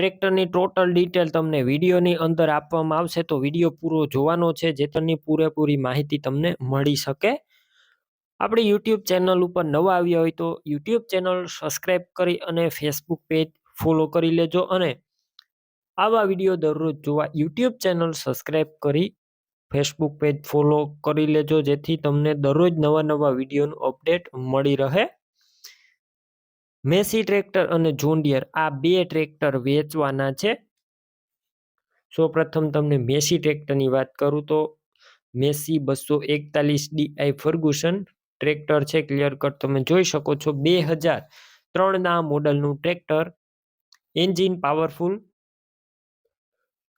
ટ્રેક્ટરની total detail તમને વિડીયોની અંદર આપવામાં આવશે, તો વીડિયો પૂરો જોવાનો છે, જેતરની પૂરેપૂરી માહિતી તમને મળી શકે. આપણી યુટ્યુબ ચેનલ ઉપર નવા આવ્યા હોય તો યુટ્યુબ ચેનલ સબસ્ક્રાઈબ કરી અને ફેસબુક પેજ ફોલો કરી લેજો અને આવા વીડિયો દરરોજ જોવા યુટ્યુબ ચેનલ સબસ્ક્રાઈબ કરી ફેસબુક પેજ ફોલો કરી લેજો, જેથી તમને દરરોજ નવા નવા વિડીયોનું અપડેટ મળી રહે. મેસી ટ્રેક્ટર અને જોન્ડિયર આ બે ટ્રેક્ટર વેચવાના છે. સૌપ્રથમ તમને મેસી ટ્રેક્ટરની વાત કરું તો મેસી બસો એકતાલીસ ડીઆઈ ફર્ગુસન ટ્રેક્ટર છે. ક્લિયર કટ તમે જોઈ શકો છો. બે હજાર ત્રણના મોડલનું ટ્રેક્ટર, એન્જિન પાવરફુલ,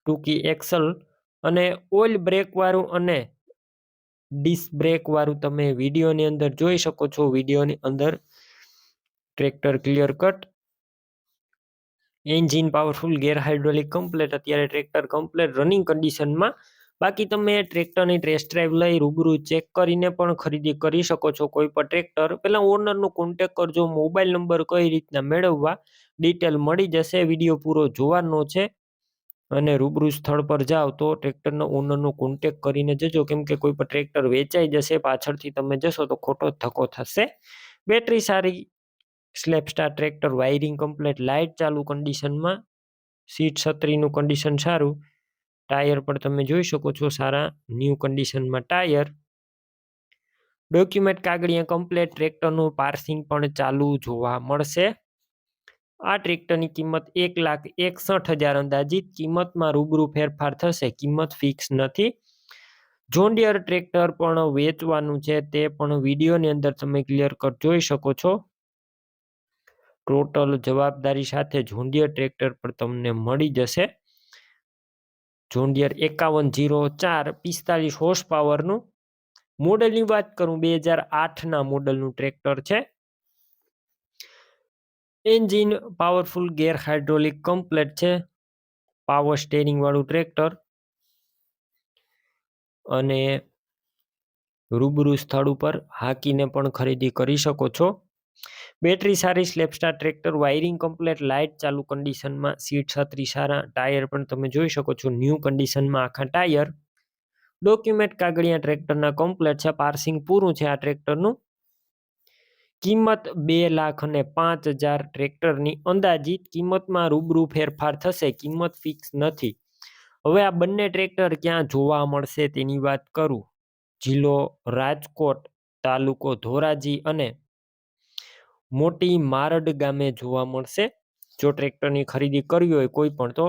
ટૂંકી એક્સલ અને ઓઇલ બ્રેકવાળું અને ડિસ્ક બ્રેકવાળું તમે વિડીયોની અંદર જોઈ શકો છો. વિડીયોની અંદર tractor clear cut engine powerful gear hydraulic complete અત્યારે ટ્રેક્ટર કમ્પ્લેટ રનિંગ કન્ડિશનમાં બાકી તમે ટ્રેક્ટરની ટેસ્ટ ડ્રાઈવ લઈ રૂબરૂ ચેક કરીને પણ ખરીદી કરી શકો છો કોઈ પણ ટ્રેક્ટર પહેલાં ઓનરનો કોન્ટેક કરજો મોબાઈલ નંબર કઈ રીતના મેળવવા ડિટેલ મળી જશે વીડિયો પૂરો જોવાનો છે. અને રૂબરૂ સ્થળ પર જાઓ તો ટ્રેક્ટરના ઓનરનો કોન્ટેક કરીને જજો. કેમ કે કોઈ પણ ટ્રેક્ટર વેચાઈ જશે, પાછળથી તમે જશો તો ખોટો ધક્કો થશે. બેટરી સારી self starter tractor, wiring complete, light ચાલુ કન્ડિશનમાં, સીટ છત્રીનું કન્ડિશન સારું. ટાયર પણ તમે જોઈ શકો છો સારા ન્યૂ કન્ડિશનમાં ટાયર. ડોક્યુમેન્ટ કાગળિયા કમ્પ્લેટ, ટ્રેક્ટરનું પાર્સિંગ પણ ચાલુ જોવા મળશે. આ ટ્રેક્ટરની કિંમત એક લાખ એકસઠ હજાર અંદાજિત. કિંમતમાં રૂબરૂ ફેરફાર થશે, કિંમત ફિક્સ નથી. જોન્ડિયર ટ્રેક્ટર પણ વેચવાનું છે, તે પણ વિડીયોની અંદર તમે ક્લિયર કટ જોઈ શકો છો. ટોટલ જવાબદારી સાથે જોન્ડિયર ટ્રેક્ટર પર તમને મળી જશે. જોન્ડિયર એકાવન જીરો ચાર પિસ્તાલીસ હોર્સ પાવરનું મોડલની વાત કરું, બે હજાર આઠના મોડલનું ટ્રેક્ટર છે. Engine powerful gear hydraulic complete છે. પાવર સ્ટેરિંગ વાળું ટ્રેક્ટર. અને રૂબરૂ સ્થળ ઉપર હાકીને પણ ખરીદી કરી શકો છો. બેટરી સારી self starter tractor, wiring complete, light ચાલુ કન્ડિશનમાં, સીટ છત્રી સારા, ટાયર પણ તમે જોઈ શકો છો ન્યૂ કન્ડિશનમાં આખા ટાયર. ડોક્યુમેન્ટ કાગળિયા ટ્રેક્ટરના કમ્પ્લેટ છે, પાર્સિંગ પૂરું છે આ ટ્રેક્ટરનું. કિંમત બે લાખ અને પાંચ હજાર ટ્રેક્ટરની અંદાજિત કિંમતમાં રૂબરૂ ફેરફાર થશે, કિંમત ફિક્સ નથી. હવે આ બંને ટ્રેક્ટર ક્યાં જોવા મળશે તેની વાત કરું. જિલ્લો રાજકોટ તાલુકો ધોરાજી અને મોટી મારડ ગામે જોવા મળશે. જો ટ્રેક્ટરની ખરીદી કરવી હોય કોઈ પણ, તો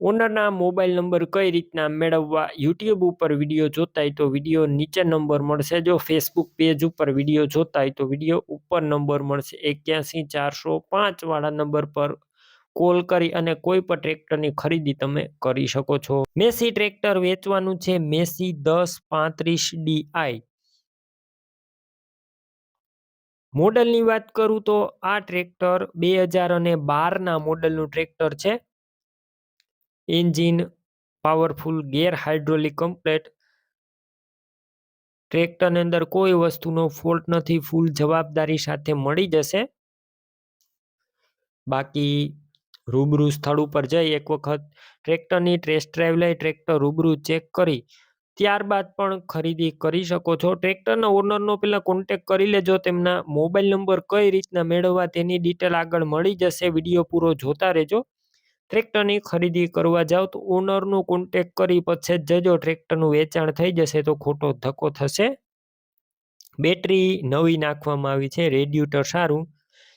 ઓનરના મોબાઈલ નંબર કઈ રીતના મેળવવા, યુટ્યુબ ઉપર વીડિયો જોતા તો વીડિયો નીચે નંબર મળશે. જો ફેસબુક પેજ ઉપર વીડિયો જોતા હોય તો વીડિયો ઉપર નંબર મળશે. એક્યાસી ચારસો પાંચવાળા નંબર પર કોલ કરી અને કોઈ પણ ટ્રેક્ટરની ખરીદી તમે કરી શકો છો. મેસી ટ્રેક્ટર વેચવાનું છે. મેસી દસ પાંત્રીસ ડીઆઈ મોડલની વાત કરું તો આ ટ્રેક્ટર બે હજાર અને બારના મોડલનું ટ્રેક્ટર છે. Engine, powerful, gear hydraulic complete. ટ્રેક્ટરની અંદર કોઈ વસ્તુનો ફોલ્ટ નથી, ફૂલ જવાબદારી સાથે મળી જશે. બાકી રૂબરૂ સ્થળ ઉપર જઈ એક વખત ટ્રેક્ટરની ટેસ્ટ ડ્રાઈવ લઈ ટ્રેક્ટર રૂબરૂ ચેક કરી. ત્યારબાદ પણ ખરીદી કરી શકો છો. ટ્રેક્ટરના ઓનરનો પહેલાં કોન્ટેક કરી લેજો. તેમના મોબાઈલ નંબર કઈ રીતના મેળવવા તેની ડિટેલ આગળ મળી જશે. વીડિયો પૂરો જોતા રહેજો. ટ્રેક્ટરની ખરીદી કરવા જાઓ તો ઓનરનો કોન્ટેક કરી પછી જ જજો. ટ્રેક્ટરનું વેચાણ થઈ જશે તો ખોટો ધક્કો થશે. બેટરી નવી નાખવામાં આવી છે. રેડ્યુટર સારું.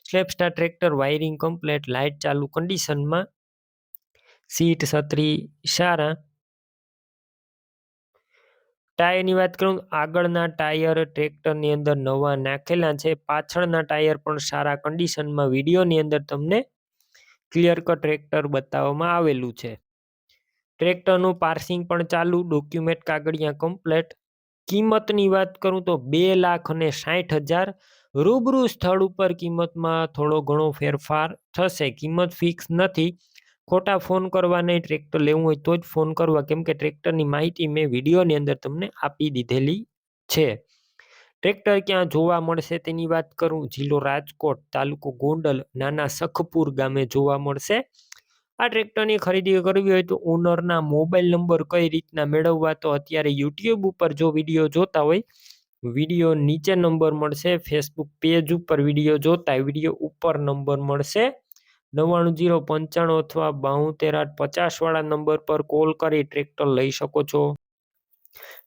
સ્લેપસ્ટાર ટ્રેક્ટર વાયરિંગ કમ્પ્લેટ લાઇટ ચાલુ કન્ડિશનમાં સીટ છત્રી સારા. ટાયરની વાત કરું, આગળના ટાયર ટ્રેક્ટરની અંદર નવા નાખેલા છે. પાછળના ટાયર પણ સારા કન્ડિશનમાં વિડીયોની અંદર તમને ક્લિયર કટ ટ્રેક્ટર બતાવવામાં આવેલું છે. ટ્રેક્ટરનું પાર્સિંગ પણ ચાલુ ડોક્યુમેન્ટ કાગળિયા કમ્પ્લેટ કિંમતની વાત કરું તો બે લાખ અને સાઠ હજાર. રૂબરૂ સ્થળ ઉપર કિંમતમાં થોડો ઘણો ફેરફાર થશે. કિંમત ફિક્સ નથી. ખોટા ફોન કરવા નહીં ટ્રેક્ટર લેવું હોય તો જ ફોન કરવા. કેમ કે ટ્રેક્ટરની માહિતી મેં વિડીયોની અંદર તમને આપી દીધેલી છે. ટ્રેક્ટર ક્યાં જોવા મળશે તેની વાત કરું. જિલ્લો રાજકોટ તાલુકો ગોંડલ નાના સખપુર ગામે જોવા મળશે. આ ટ્રેક્ટરની ખરીદી કરવી હોય તો ઓનરના મોબાઈલ નંબર કઈ રીતના મેળવવા તો અત્યારે યુટ્યુબ ઉપર જો વીડિયો જોતા હોય, વીડિયો નીચે નંબર મળશે. ફેસબુક પેજ ઉપર વીડિયો જોતા વીડિયો ઉપર નંબર મળશે. નવ્વાણું જીરો પંચાણું અથવા બાઉતેર આઠ પચાસવાળા નંબર પર કોલ કરી ટ્રેક્ટર લઈ શકો છો.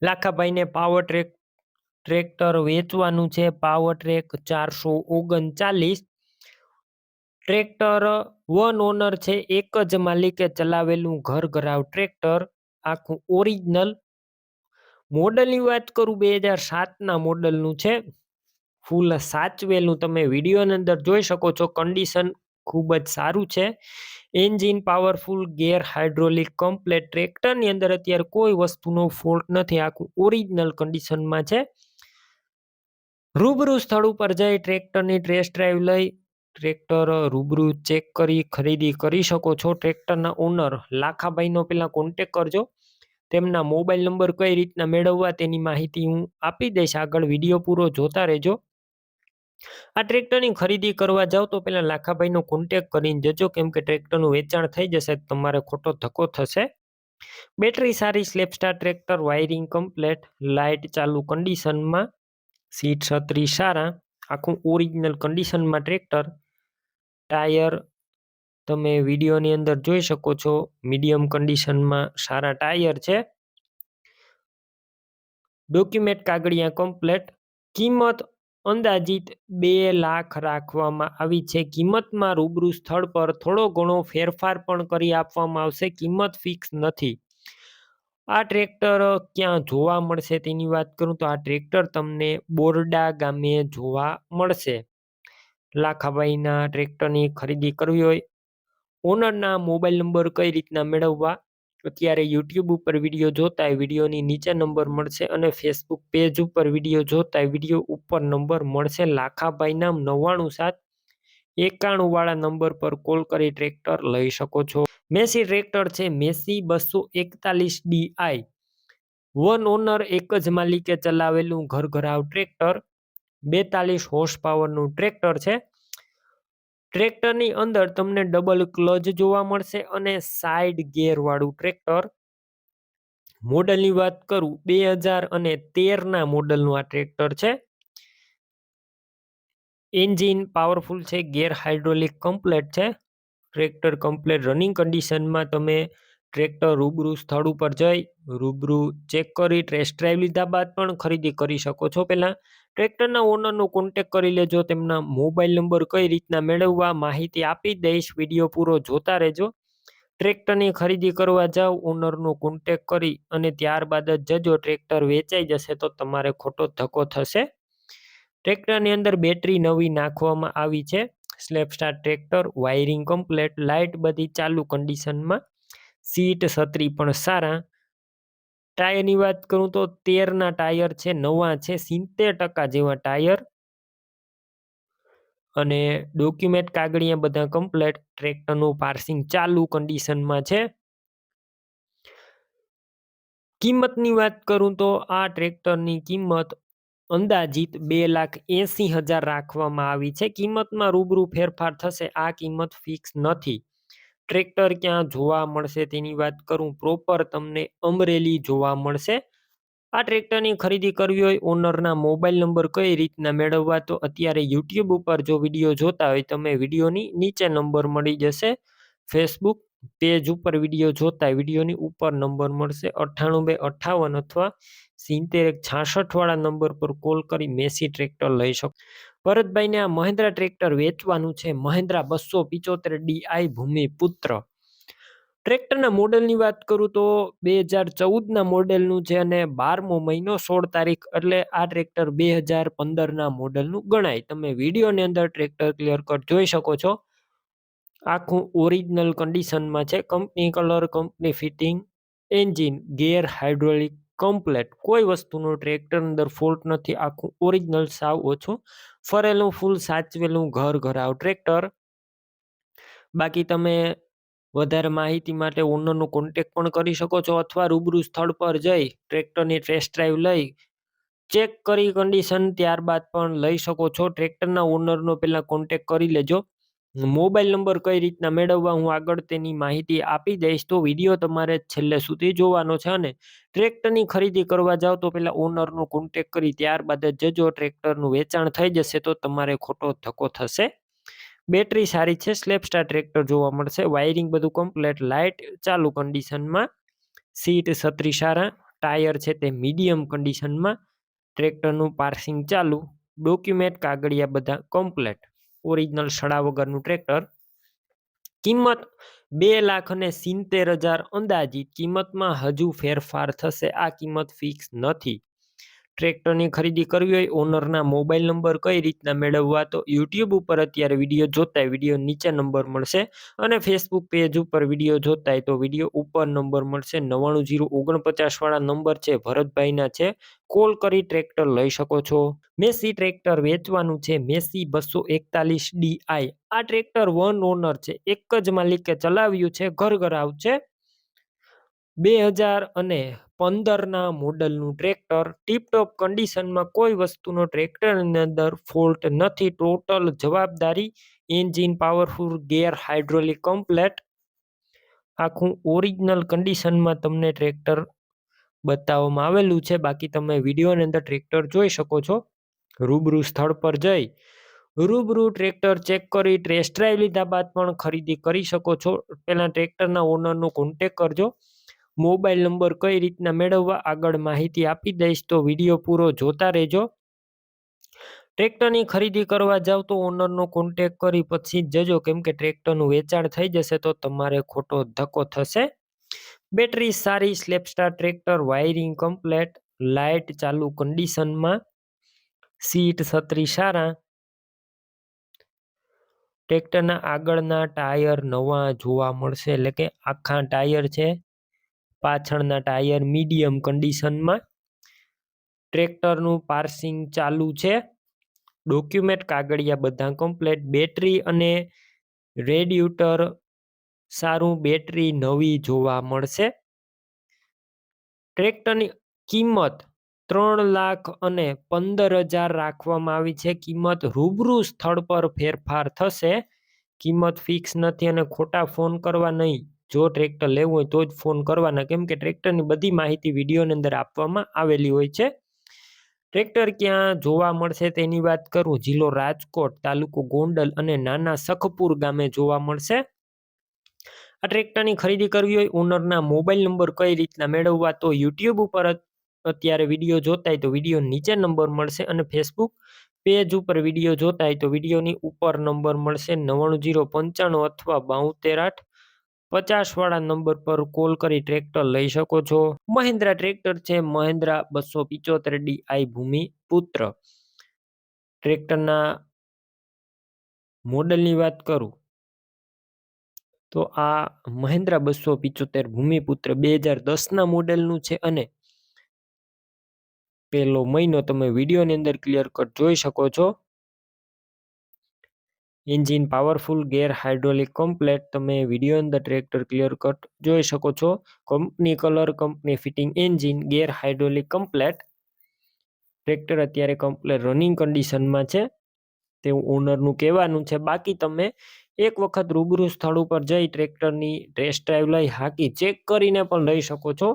લાખાભાઈને પાવર ટ્રેક, ટ્રેક્ટર વેચવાનું છે. પાવર ટ્રેક ચારસો ઓગણચાલીસ. ટ્રેક્ટર વન ઓનર છે. એક જ માલિકે ચલાવેલું ઘર ઘરાવ ટ્રેક્ટર. આખું ઓરિજિનલ મોડલની વાત કરું, બે હજાર સાતના મોડલનું છે. ફૂલ સાચવેલું તમે વિડીયોની અંદર જોઈ શકો છો. કન્ડિશન ખૂબ જ સારું છે. Engine powerful, gear hydraulic, complete ટ્રેક્ટરની અંદર અત્યારે કોઈ વસ્તુનો ફોલ્ટ નથી. આખું ઓરિજિનલ કન્ડિશનમાં છે. રૂબરૂ સ્થળ ઉપર જઈ ટ્રેક્ટરની ટેસ્ટ ડ્રાઈવ લઈ, ટ્રેક્ટર રૂબરૂ ચેક કરી, ખરીદી કરી શકો છો. ટ્રેક્ટરના ઓનર લાખાભાઈનો પહેલાં કોન્ટેક કરજો. તેમના મોબાઈલ નંબર કઈ રીતના મેળવવા તેની માહિતી હું આપી દઈશ. આગળ વીડિયો પૂરો જોતા રહેજો. આ ટ્રેક્ટરની ખરીદી કરવા જાઓ તો પહેલાં લાખાભાઈનો કોન્ટેક કરીને જજો, કેમ કે ટ્રેક્ટરનું વેચાણ થઈ જશે તમારે ખોટો ધક્કો થશે. બેટરી સારી સ્લેપસ્ટાર ટ્રેક્ટર વાયરિંગ કમ્પ્લેટ લાઇટ ચાલુ કન્ડિશનમાં સીટ છત્રી સારા, આખું ઓરિજિનલ કન્ડિશનમાં ટ્રેક્ટર. ટાયર તમે વિડીયોની અંદર જોઈ શકો છો મીડિયમ કન્ડિશનમાં સારા ટાયર છે. ડોક્યુમેન્ટ કાગળિયા કમ્પ્લેટ કિંમત અંદાજિત બે લાખ રાખવામાં આવી છે. કિંમતમાં રૂબરૂ સ્થળ પર થોડો ઘણો ફેરફાર પણ કરી આપવામાં આવશે. કિંમત ફિક્સ નથી. આ ટ્રેક્ટર ક્યાં જોવા મળશે તેની વાત કરું તો આ ટ્રેક્ટર તમને બોરડા ગામે જોવા મળશે. લાખાભાઈના ટ્રેક્ટરની ખરીદી કરવી હોય. ઓનરના મોબાઈલ નંબર કઈ રીતના મેળવવા? અત્યારે યુટ્યુબ ઉપર વીડિયો જોતા વિડીયોની નીચે નંબર મળશે અને ફેસબુક પેજ ઉપર વીડિયો જોતા વીડિયો ઉપર નંબર મળશે. લાખાભાઈ નામ નવ્વાણું સાત એકાણું વાળા નંબર પર કોલ કરી ટ્રેક્ટર લઈ શકો છો. મેસી ટ્રેક્ટર છે, મેસી બસો એકતાલીસ ડીઆઈ વન ઓનર એક જ માલિકે ચલાવેલું ઘર ઘરાવ ટ્રેક્ટર. બેતાલીસ હોર્સ પાવરનું ટ્રેક્ટર છે. ટ્રેક્ટરની અંદર તમને ડબલ ક્લચ જોવા મળશે અને સાઈડ ગેરવાળું ટ્રેક્ટર. મોડલની વાત કરું, બે હજાર અને તેરના મોડલનું આ ટ્રેક્ટર છે. એન્જિન પાવરફુલ છે ગેર હાઇડ્રોલિક કમ્પ્લેટ છે. ટ્રેક્ટર કમ્પ્લેટ રનિંગ કન્ડિશનમાં તમે ટ્રેક્ટર રૂબરૂ સ્થળ ઉપર જઈ, રૂબરૂ ચેક કરી, ટેસ્ટ ડ્રાઈવ લીધા બાદ પણ ખરીદી કરી શકો છો. પહેલાં ટ્રેક્ટરના ઓનરનો કોન્ટેક કરી લેજો, તેમના મોબાઈલ નંબર કઈ રીતના મેળવવા, માહિતી આપી દઈશ, વીડિયો પૂરો જોતા રહેજો. ટ્રેક્ટરની ખરીદી કરવા જાઓ, ઓનરનો કોન્ટેક કરી અને ત્યારબાદ જ જજો, ટ્રેક્ટર વેચાઈ જશે તો તમારે ખોટો ધક્કો થશે. ટ્રેક્ટરની અંદર બેટરી નવી નાખવામાં આવી છે. સ્લેપસ્ટાર ટ્રેક્ટર, વાયરિંગ કમ્પ્લેટ, લાઇટ બધી ચાલુ કન્ડિશનમાં સીટ છત્રી પણ સારા. ટાયરની વાત કરું તો તેરના ટાયર છે, નવા છે, સિત્તેર ટકા જેવા ટાયર. અને ડોક્યુમેન્ટ કાગળિયા બધા કમ્પ્લેટ, ટ્રેક્ટરનું પાર્સિંગ ચાલુ કન્ડિશનમાં છે. કિંમતની વાત કરું તો આ ટ્રેક્ટરની કિંમત અંદાજિત બે લાખ એસી હજાર રાખવામાં આવી છે. કિંમતમાં રૂબરૂ ફેરફાર થશે, આ કિંમત ફિક્સ નથી. ટ્રેક્ટર ક્યાં જોવા મળશે તેની વાત કરું પ્રોપર તમને અમરેલી જોવા મળશે. આ ટ્રેક્ટરની ખરીદી કરવી હોય ઓનરના મોબાઈલ નંબર કઈ રીતના મેળવવા, તો અત્યારે યુટ્યુબ ઉપર જો વીડિયો જોતા હોય, તમે વિડીયોની નીચે નંબર મળી જશે. ફેસબુક પેજ ઉપર વીડિયો જોતા વિડીયોની ઉપર નંબર મળશે અઠ્ઠાણું બે અઠ્ઠાવન અથવા સિત્તેર એક છાસઠવાળા નંબર પર કોલ કરી મેસી ટ્રેક્ટર લઈ શકો. ભરતભાઈને આ મહિન્દ્રા ટ્રેક્ટર વેચવાનું છે. મહિન્દ્રા બસો પિચોતેર ડીઆઈ ભૂમિપુત્ર. ટ્રેક્ટરના મોડલની વાત કરું તો બે હજાર ચૌદના મોડેલનું છે અને બારમો મહિનો સોળ તારીખ એટલે આ ટ્રેક્ટર બે હજાર પંદરના મોડલનું ગણાય. તમે વિડીયોની અંદર ટ્રેક્ટર ક્લિયર કટ જોઈ શકો છો. આખું ઓરિજિનલ કન્ડિશનમાં છે. Company colour, company fitting, engine gear hydraulic, complete. કોઈ વસ્તુનો ટ્રેક્ટર અંદર ફોલ્ટ નથી. આખું ઓરિજિનલ સાવ ઓછું. ફરેલું ફૂલ સાચવેલું ઘર ઘરાવ. ટ્રેક્ટર? બાકી તમે વધારે માહિતી માટે ઓનરનો કોન્ટેક પણ કરી શકો છો અથવા રૂબરૂ સ્થળ પર જઈ ટ્રેક્ટરની ટેસ્ટ ડ્રાઈવ લઈ ચેક કરી કન્ડિશન ત્યારબાદ પણ લઈ શકો છો. ટ્રેક્ટરના ઓનરનો પહેલાં કોન્ટેક કરી લેજો. મોબાઈલ નંબર કઈ રીતના મેળવવા હું આગળ તેની માહિતી આપી દઈશ, તો વીડિયો તમારે છેલ્લે સુધી જોવાનો છે અને ટ્રેક્ટરની ખરીદી કરવા જાઓ તો પહેલાં ઓનરનો કોન્ટેક કરી ત્યારબાદ જ જજો ટ્રેક્ટરનું વેચાણ થઈ જશે તો તમારે ખોટો ધક્કો થશે. બેટરી સારી છે સ્લેપસ્ટાર ટ્રેક્ટર જોવા મળશે વાયરિંગ બધું કમ્પ્લેટ લાઇટ ચાલુ કન્ડિશનમાં સીટ છત્રી સારા ટાયર છે તે મીડિયમ કન્ડિશનમાં ટ્રેક્ટરનું પાર્સિંગ ચાલુ ડોક્યુમેન્ટ કાગળિયા બધા કમ્પ્લેટ ઓરિજિનલ સડા વગરનું ટ્રેક્ટર. કિંમત બે લાખ અને સિત્તેર હજાર અંદાજિત કિંમતમાં હજુ ફેરફાર થશે. આ કિંમત ફિક્સ નથી. ટ્રેક્ટરની ખરીદી કરવી હોય, ઓનરના મોબાઈલ નંબર કઈ રીતના મેળવવા? તો યુટ્યુબ ઉપર અત્યારે વીડિયો જોતા વીડિયો નીચે નંબર મળશે અને ફેસબુક પેજ ઉપર વીડિયો જોતા તો વીડિયો ઉપર નંબર મળશે. નવ્વાણું જીરો ઓગણપચાસ વાળા નંબર છે, ભરતભાઈના છે. કોલ કરી ટ્રેક્ટર લઈ શકો છો. મેસી ટ્રેક્ટર વેચવાનું છે, મેસી બસો એકતાલીસ ડીઆઈ આ ટ્રેક્ટર વન ઓનર છે, એક જ માલિકે ચલાવ્યું છે, ઘર ઘર છે. બે હજાર અને પંદરના મોડલનું ટ્રેક્ટર ટીપટોપ કન્ડિશનમાં કોઈ વસ્તુનો ટ્રેક્ટરની અંદર ફોલ્ટ નથી. ટોટલ જવાબદારી engine powerful, gear hydraulic complete. આખું ઓરિજિનલ કન્ડિશનમાં તમને ટ્રેક્ટર બતાવવામાં આવેલું છે. બાકી તમે વિડીયોની અંદર ટ્રેક્ટર જોઈ શકો છો. રૂબરૂ સ્થળ પર જઈ રૂબરૂ ટ્રેક્ટર ચેક કરી, ટેસ્ટ ડ્રાઈવ લીધા બાદ પણ ખરીદી કરી શકો છો. પહેલાં ટ્રેક્ટરના ઓનરનો કોન્ટેક કરજો. મોબાઈલ નંબર કઈ રીતના મેળવવા આગળ માહિતી આપી દઈશ તો વીડિયો પૂરો જોતા રહેજો. ટ્રેક્ટરની ખરીદી કરવા જાવ તો ઓનરનો કોન્ટેક કરી પછી જ જજો, કેમ કે ટ્રેક્ટરનું વેચાણ થઈ જશે તો તમારે ખોટો ધક્કો થશે. બેટરી સારી, સ્લેપસ્ટાર ટ્રેક્ટર, વાયરિંગ કમ્પ્લેટ, લાઇટ ચાલુ કન્ડિશનમાં, સીટ છત્રી સારા. ટ્રેક્ટરના આગળના ટાયર નવા જોવા મળશે, એટલે કે આખા ટાયર છે. પાછળના ટાયર મીડિયમ કન્ડિશનમાં. ટ્રેક્ટરનું પાર્સિંગ ચાલુ છે. ડોક્યુમેન્ટ કાગળિયા બધા કમ્પ્લેટ. બેટરી અને રેડિયુટર સારું બેટરી નવી જોવા મળશે. ટ્રેક્ટરની કિંમત ત્રણ લાખ અને પંદર હજાર રાખવામાં આવી છે. કિંમત રૂબરૂ સ્થળ પર ફેરફાર થશે. કિંમત ફિક્સ નથી અને ખોટા ફોન કરવા નહીં. જો ટ્રેક્ટર લેવું હોય તો જ ફોન કરવાના. કેમ કે ટ્રેક્ટરની બધી માહિતી વિડીયોની અંદર આપવામાં આવેલી હોય છે. ટ્રેક્ટર ક્યાં જોવા મળશે તેની વાત કરું. જિલ્લો રાજકોટ, તાલુકો ગોંડલ અને નાના સખપુર ગામે જોવા મળશે. આ ટ્રેક્ટરની ખરીદી કરવી હોય ઓનરના મોબાઈલ નંબર કઈ રીતના મેળવવા તો યુટ્યુબ ઉપર અત્યારે વીડિયો જોતા હોય તો વીડિયો નીચે નંબર મળશે અને ફેસબુક પેજ ઉપર વીડિયો જોતા હોય તો વિડીયોની ઉપર નંબર મળશે નવ્વાણું જીરો પંચાણું અથવા બાઉતેર આઠ. પચાસ વાળા નંબર પર કોલ કરી ટ્રેક્ટર લઈ શકો છો. મહિન્દ્રા ટ્રેક્ટર છે મહિન્દ્રા બસો પિચોતેર ડી આઈ ભૂમિ પુત્ર. ટ્રેક્ટરના મોડલની વાત કરું તો આ મહિન્દ્રા બસો પિચોતેર ભૂમિપુત્ર બે હજાર દસના મોડેલનું છે અને પહેલો મહિનો તમે વિડીયોની અંદર ક્લિયર કટ જોઈ શકો છો. Engine powerful, gear hydraulic, complete. તમે વીડિયો અંદર ટ્રેક્ટર ક્લિયર કટ જોઈ શકો છો. Company colour, company fitting engine, gear hydraulic, complete. Tractor અત્યારે કમ્પ્લેટ રનિંગ કન્ડિશનમાં છે. તેવું ઓનરનું કહેવાનું છે. બાકી તમે એક વખત રૂબરૂ સ્થળ ઉપર જઈ ટ્રેક્ટરની ટેસ્ટ ડ્રાઈવ લઈ હાકી, ચેક કરીને પણ લઈ શકો છો.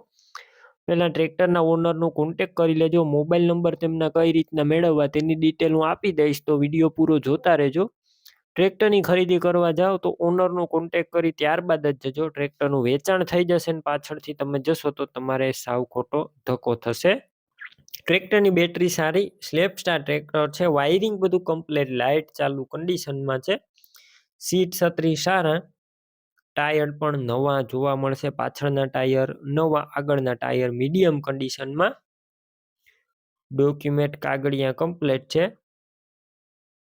પહેલાં ટ્રેક્ટરના ઓનરનો કોન્ટેક કરી લેજો. મોબાઈલ નંબર તેમના કઈ રીતના મેળવવા તેની ડિટેલ હું આપી દઈશ. તો વીડિયો પૂરો જોતા રહેજો. ટ્રેક્ટરની ખરીદી કરવા જાઓ તો ઓનરનો કોન્ટેક કરી ત્યારબાદ જ જજો. ટ્રેક્ટરનું વેચાણ થઈ જશે ને પાછળથી તમે જશો તો તમારે સાવ ખોટો ધક્કો થશે. ટ્રેક્ટરની બેટરી સારી સ્લેપ સ્ટાર ટ્રેક્ટર છે વાયરિંગ બધું કમ્પ્લેટ લાઇટ ચાલુ કન્ડિશનમાં છે. સીટ છત્રી સારા, ટાયર પણ નવા જોવા મળશે પાછળના ટાયર, નવા આગળના ટાયર મીડિયમ કન્ડિશનમાં ડોક્યુમેન્ટ કાગળિયા કમ્પ્લેટ છે.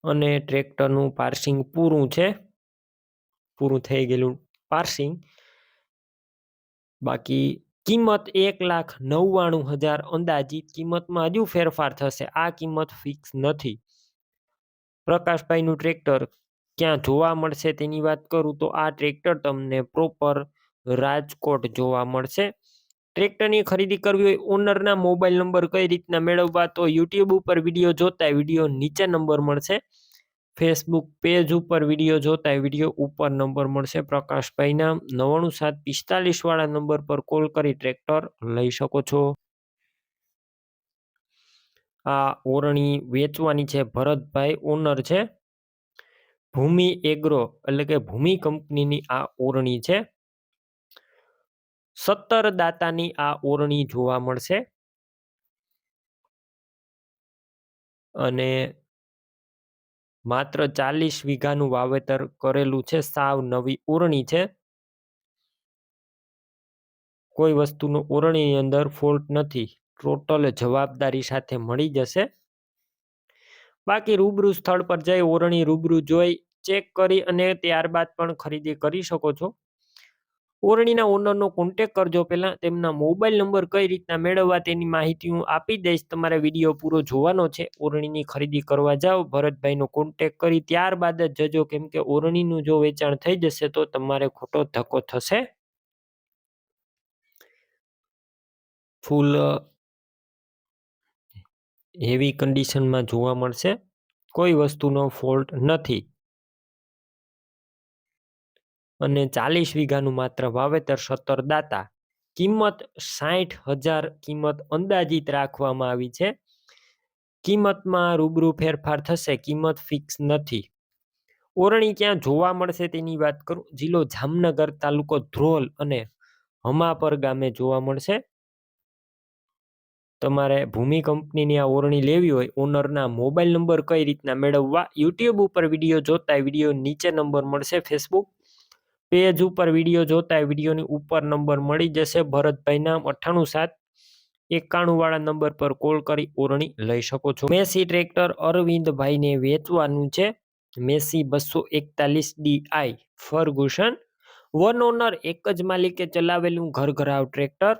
અને ટ્રેક્ટરનું પાર્સિંગ પૂરું છે. પૂરું થઈ ગયેલું પાર્સિંગ. બાકી કિંમત એક લાખ નવ્વાણું હજાર અંદાજિત કિંમતમાં હજુ ફેરફાર થશે. આ કિંમત ફિક્સ નથી. પ્રકાશભાઈનું ટ્રેક્ટર ક્યાં જોવા મળશે તેની વાત કરું તો આ ટ્રેક્ટર તમને પ્રોપર રાજકોટ જોવા મળશે. ટ્રેક્ટરની ખરીદી કરવી હોય, ઓનરના મોબાઈલ નંબર કઈ રીતના મેળવવા, તો યુટ્યુબ ઉપર વીડિયો જોતા વીડિયો નીચે નંબર મળશે. ફેસબુક પેજ ઉપર વીડિયો જોતા વીડિયો ઉપર નંબર મળશે. પ્રકાશભાઈના નવ્વાણું સાત પિસ્તાલીસવાળા નંબર પર કોલ કરી ટ્રેક્ટર લઈ શકો છો. આ ઓરણી વેચવાની છે. ભરતભાઈ ઓનર છે. ભૂમિ એગ્રો એટલે કે ભૂમિ કંપનીની આ ઓરણી છે. સત્તર દાતાની આ ઓરણી જોવા મળશે. અને માત્ર ચાલીસ વીઘાનું વાવેતર કરેલું છે. સાવ નવી ઓરણી છે. કોઈ વસ્તુનો ઓરણીની અંદર ફોલ્ટ નથી. ટોટલ જવાબદારી સાથે મળી જશે. બાકી રૂબરૂ સ્થળ પર જઈ ઓરણી રૂબરૂ જોઈ ચેક કરી અને ત્યારબાદ પણ ખરીદી કરી શકો છો. ઓરણીના ઓનરનો કોન્ટેક કરજો. પહેલાં તેમના મોબાઈલ નંબર કઈ રીતના મેળવવા તેની માહિતી હું આપી દઈશ. તમારે વીડિયો પૂરો જોવાનો છે. ઓરણીની ખરીદી કરવા જાઓ. ભરતભાઈનો કોન્ટેક કરી ત્યારબાદ જ જજો. કેમ કે ઓરણીનું જો વેચાણ થઈ જશે તો તમારે ખોટો ધક્કો થશે. ફૂલ હેવી કન્ડિશનમાં જોવા મળશે. કોઈ વસ્તુનો ફોલ્ટ નથી. અને ચાલીસ વીઘાનું માત્ર વાવેતર સત્તર દાતા કિંમત સાઠ હજાર કિંમત અંદાજિત રાખવામાં આવી છે. કિંમતમાં રૂબરૂ ફેરફાર થશે, કિંમત ફિક્સ નથી. ઓરણી ક્યાં જોવા મળશે તેની વાત કરું? જિલ્લો જામનગર તાલુકો ધ્રોલ અને હમાપર ગામે જોવા મળશે. તમારે ભૂમિ કંપનીની આ ઓરણી લેવી હોય, ઓનરના મોબાઈલ નંબર કઈ રીતના મેળવવા? યુટ્યુબ ઉપર વીડિયો જોતા વીડિયો નીચે નંબર મળશે, ફેસબુક પેજ ઉપર વીડિયો જોતા વિડીયોની ઉપર નંબર મળી જશે. ભરતભાઈ નામ અઠ્ઠાણું સાત એકાણું વાળા નંબર પર કોલ કરી ઓરણી લઈ શકો છો. મેસી ટ્રેક્ટર અરવિંદભાઈને વેચવાનું છે. મેસી બસો એકતાલીસ ડીઆઈ ફર્ગુસન. વન ઓનર એક જ માલિકે ચલાવેલું ઘર ઘરાવ ટ્રેક્ટર.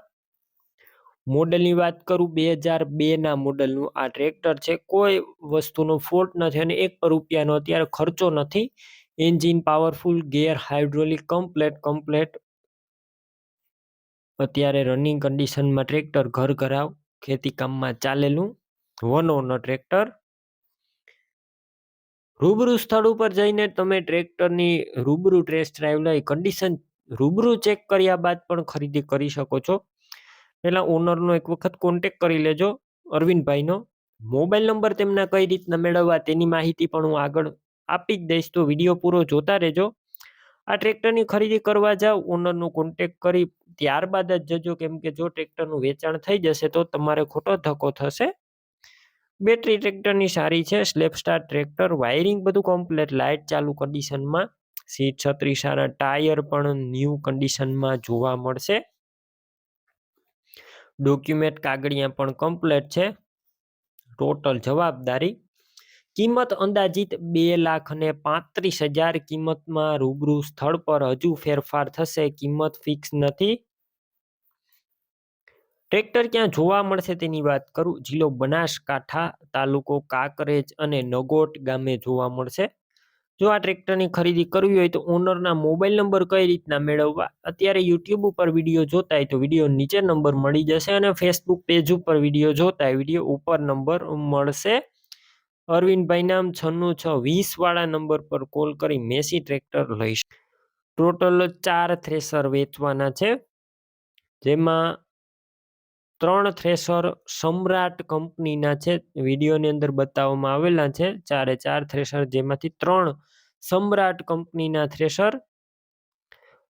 મોડલની વાત કરું, બે હજાર બેના મોડલનું આ ટ્રેક્ટર છે. કોઈ વસ્તુનો ફોલ્ટ નથી અને એક રૂપિયાનો અત્યારે ખર્ચો નથી. Engine powerful, gear hydraulic, complete complete. અત્યારે રનિંગ કન્ડિશનમાં ટ્રેક્ટર ઘર ઘરાવ ખેતીકામમાં ચાલેલું વન ઓનર ટ્રેક્ટર રૂબરૂ સ્થળ ઉપર જઈને તમે ટ્રેક્ટરની રૂબરૂ ટ્રેસ ડ્રાઈવ લઈ કન્ડિશન રૂબરૂ ચેક કર્યા બાદ પણ ખરીદી કરી શકો છો. પહેલાં ઓનરનો એક વખત કોન્ટેક કરી લેજો, અરવિંદભાઈનો. મોબાઈલ નંબર તેમના કઈ રીતના મેળવવા તેની માહિતી પણ હું આગળ આપી જ દઈશ. તો વીડિયો પૂરો જોતા રહેજો. આ ટ્રેક્ટરની ખરીદી કરવા જાઓ ઓનરનો કોન્ટેક કરી, ત્યારબાદ જ જજો. કેમ કે જો ટ્રેક્ટરનું વેચાણ થઈ જશે, તો તમારે ખોટો ધક્કો થશે. બેટરી ટ્રેક્ટરની સારી છે. સ્લેપ સ્ટાર ટ્રેક્ટર વાયરિંગ બધું કમ્પ્લેટ લાઇટ ચાલુ કન્ડિશનમાં સીટ છત્રી સારા ટાયર પણ ન્યૂ કન્ડિશનમાં જોવા મળશે. ડોક્યુમેન્ટ કાગળિયા પણ કમ્પ્લેટ છે. ટોટલ જવાબદારી. કિંમત અંદાજિત બે લાખ અને પાંત્રીસ હજાર કિંમતમાં રૂબરૂ સ્થળ પર હજુ ફેરફાર થશે. કિંમત ફિક્સ નથી. ટ્રેક્ટર ક્યાં જોવા મળશે તેની વાત કરું? જિલ્લો બનાસકાંઠા તાલુકો કાકરેજ અને નગોટ ગામે જોવા મળશે. જો આ ટ્રેક્ટરની ખરીદી કરવી હોય તો ઓનરના મોબાઈલ નંબર કઈ રીતના મેળવવા? અત્યારે યુટ્યુબ ઉપર વીડિયો જોતા હોય તો વીડિયો નીચે નંબર મળી જશે અને ફેસબુક પેજ ઉપર વીડિયો જોતા હોય વીડિયો ઉપર નંબર મળશે. અરવિંદભાઈ નામ છન્નું છ વીસ વાળા નંબર પર કોલ કરી મેસી ટ્રેક્ટર લઈશ ટોટલ ચાર થ્રેસર વેચવાના છે. જેમાં ત્રણ થ્રેસર સમ્રાટ કંપનીના છે. વિડીયોની અંદર બતાવવામાં આવેલા છે. ચારે ચાર થ્રેસર જેમાંથી ત્રણ સમ્રાટ કંપનીના થ્રેસર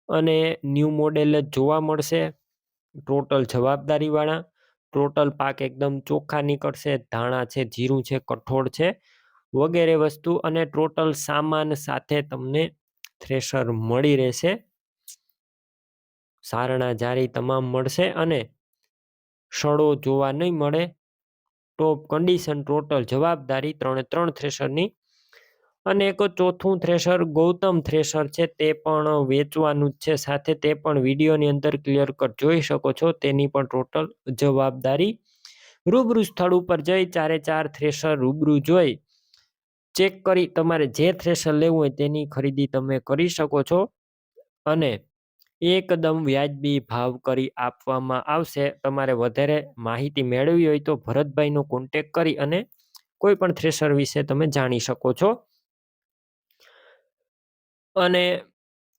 અને ન્યૂ મોડેલ જ જોવા મળશે. ટોટલ જવાબદારીવાળા ટોટલ પાક એકદમ ચોખ્ખા નીકળશે, ધાણા છે, જીરું છે, કઠોળ છે, વગેરે વસ્તુ અને ટોટલ સામાન સાથે તમને થ્રેશર મળી રહેશે. સારણા જારી તમામ મળશે અને સડો જોવા નહીં મળે. ટોપ કન્ડિશન ટોટલ જવાબદારી ત્રણે ત્રણ થ્રેશરની અને એક ચોથું થ્રેશર ગૌતમ થ્રેશર છે, તે પણ વેચવાનું જ છે. સાથે તે પણ વિડીયોની અંદર ક્લિયર કટ જોઈ શકો છો. તેની પણ ટોટલ જવાબદારી રૂબરૂ સ્થળ ઉપર જઈ ચારે ચાર થ્રેશર રૂબરૂ જોઈ ચેક કરી તમારે જે થ્રેશર લેવું હોય તેની ખરીદી તમે કરી શકો છો. અને એકદમ વ્યાજબી ભાવ કરી આપવામાં આવશે. તમારે વધારે માહિતી મેળવી હોય તો ભરતભાઈનો કોન્ટેક કરી અને કોઈ પણ થ્રેશર વિશે તમે જાણી શકો છો. અને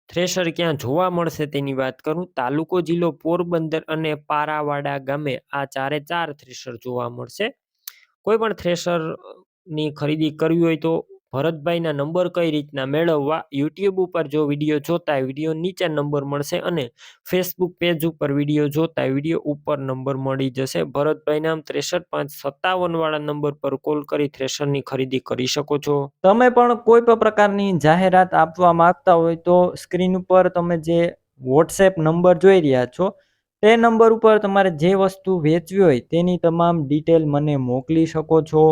થ્રેશર ક્યાં જોવા મળશે તેની વાત કરું? તાલુકો જિલ્લો પોરબંદર અને પારાવાડા ગામે આ ચારે ચાર થ્રેશર જોવા મળશે. કોઈ પણ થ્રેશરની ખરીદી કરવી હોય તો ભરતભાઈના નંબર કઈ રીતના મેળવવા યુટ્યુબ ઉપર જો વીડિયો જોતા વીડિયો નીચે નંબર મળશે અને ફેસબુક પેજ ઉપર વીડિયો જોતા વીડિયો ઉપર નંબર મળી જશે. ભરતભાઈ નામ ત્રેસઠ પાંચ સત્તાવન વાળા નંબર પર કોલ કરી થ્રેશરની ખરીદી કરી શકો છો. તમે પણ કોઈ પણ પ્રકારની જાહેરાત આપવા માંગતા હોય તો સ્ક્રીન ઉપર તમે જે વોટ્સએપ નંબર જોઈ રહ્યા છો, તે નંબર ઉપર તમારે જે વસ્તુ વેચવી હોય તેની તમામ ડિટેલ મને મોકલી શકો છો.